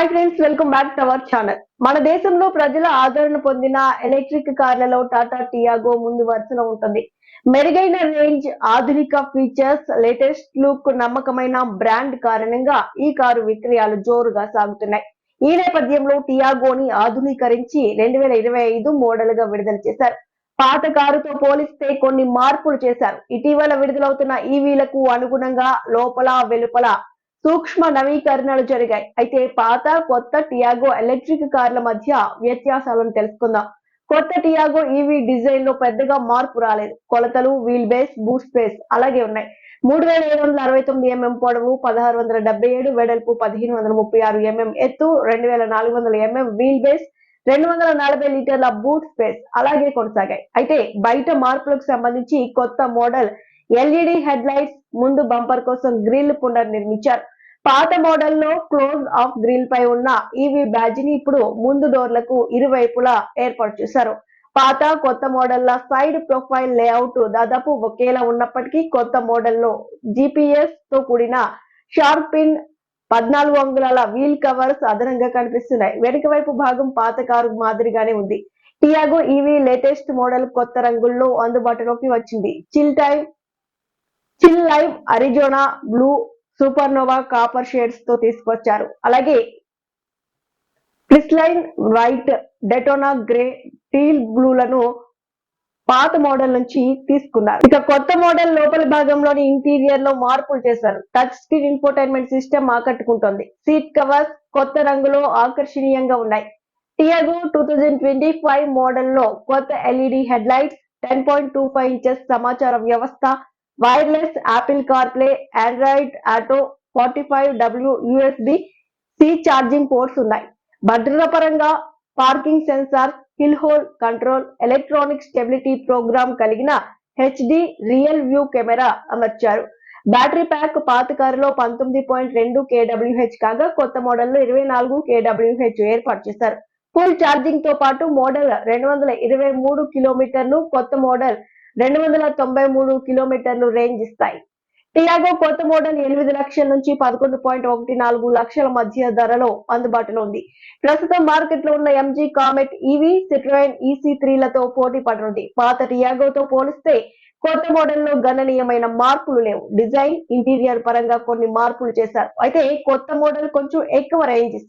Hi friends welcome back to our channel మన దేశంలో ప్రజల ఆదరణ పొందిన ఎలక్ట్రిక్ కార్లలో టాటా టియాగో ముందు వరుసలో ఉంటుంది. మెరుగైన రేంజ్ ఆధునిక ఫీచర్స్ లేటెస్ట్ లుక్ నమ్మకమైన బ్రాండ్ కారణంగా ఈ కారు విక్రయాలు జోరుగా సాగుతున్నాయి. ఈ నేపథ్యంలో టియాగోని ఆధునీకరించి రెండు వేల ఇరవై ఐదు మోడల్గా విడుదల చేశారు. పాత కారుతో పోలిస్తే కొన్ని మార్పులు చేశారు. ఇటీవల విడుదలవుతున్న ఈవీలకు అనుగుణంగా లోపల వెలుపల సూక్ష్మ నవీకరణలు జరిగాయి. అయితే పాత కొత్త టియాగో ఎలక్ట్రిక్ కార్ల మధ్య వ్యత్యాసాలను తెలుసుకుందాం. కొత్త టియాగో ఈవీ డిజైన్లో పెద్దగా మార్పు రాలేదు. కొలతలు వీల్ బేస్ బూట్ స్పేస్ అలాగే ఉన్నాయి. మూడు వేల ఏడు వందల అరవై తొమ్మిది ఎంఎం పొడవు పదహారు వందల డెబ్బై ఏడు వెడల్పు పదిహేను వందల ముప్పై ఆరు ఎంఎం ఎత్తు రెండు వేల నాలుగు వందల ఎంఎం వీల్ బేస్ రెండు వందల నలభై లీటర్ల బూట్ స్పేస్ అలాగే కొనసాగాయి. అయితే బయట మార్పులకు సంబంధించి కొత్త మోడల్ ఎల్ఈడి హెడ్ లైట్స్ ముందు బంపర్ కోసం గ్రిల్ పునర్నిర్మించారు పాత మోడల్లో క్లోజ్ ఆఫ్ గ్రిల్ పై ఉన్న ఈవీ బ్యాజ్ని ఇప్పుడు ముందు డోర్లకు ఇరువైపులా ఏర్పాటు చేశారు. పాత కొత్త మోడళ్ళ సైడ్ ప్రొఫైల్ లేఅవుట్ దాదాపు ఒకేలా ఉన్నప్పటికీ కొత్త మోడల్లో జిపిఎస్తో కూడిన షార్ప్ పిన్ పద్నాలుగు అంగుళాల వీల్ కవర్స్ అదనంగా కనిపిస్తున్నాయి. వెనుక వైపు భాగం పాత కారు మాదిరిగానే ఉంది. టియాగో ఈవీ లేటెస్ట్ మోడల్ కొత్త రంగుల్లో అందుబాటులోకి వచ్చింది. Chill lime chill lime Arizona blue supernova copper షేడ్స్తో తీసుకొచ్చారు. అలాగే క్రిస్లైన్ వైట్ డెటోనా గ్రే టీల్ బ్లూలను పాత మోడల్ నుంచి తీసుకున్నారు. ఇక కొత్త మోడల్ లోపల భాగంలోని ఇంటీరియర్లో మార్పులు చేశారు. టచ్ స్క్రీన్ ఇన్ఫోటైన్మెంట్ సిస్టమ్ ఆకట్టుకుంటోంది. సీట్ కవర్స్ కొత్త రంగులో ఆకర్షణీయంగా ఉన్నాయి. Tiago two thousand twenty five మోడల్లో కొత్త LED head lights ten point two five inches సమాచార వ్యవస్థ wireless Apple CarPlay Android Auto forty five W USB C charging ports ఉన్నాయి. భద్రత పరంగా parking sensor hill hold control electronic stability program కలిగిన HD real view camera అమర్చారు. Battery pack పాత కారులో పంతొమ్మిది పాయింట్ రెండు కేడబ్ల్యూహెచ్ కాగా కొత్త మోడల్లో ఇరవై నాలుగు కేడబ్ల్యూహెచ్ ఏర్పాటు చేశారు. ఫుల్ ఛార్జింగ్తో పాటు మోడల్ రెండు వందల ఇరవై మూడు కిలోమీటర్లు కొత్త మోడల్ రెండు వందల తొంభై మూడు కిలోమీటర్లు రేంజ్ ఇస్తాయి. టియాగో కొత్త మోడల్ ఎనిమిది లక్షల నుంచి పదకొండు పాయింట్ ఒకటి నాలుగు లక్షల మధ్య ధరలో అందుబాటులో ఉంది. ప్రస్తుతం మార్కెట్లో ఉన్న MG Comet EV Citroen EC త్రీలతో పోటీ పడనుంది. పాత టియాగోతో పోలిస్తే కొత్త మోడల్లో గణనీయమైన మార్పులు లేవు. డిజైన్ ఇంటీరియర్ పరంగా కొన్ని మార్పులు చేశారు. అయితే కొత్త మోడల్ కొంచెం ఎక్కువ రేంజ్ ఇస్తుంది.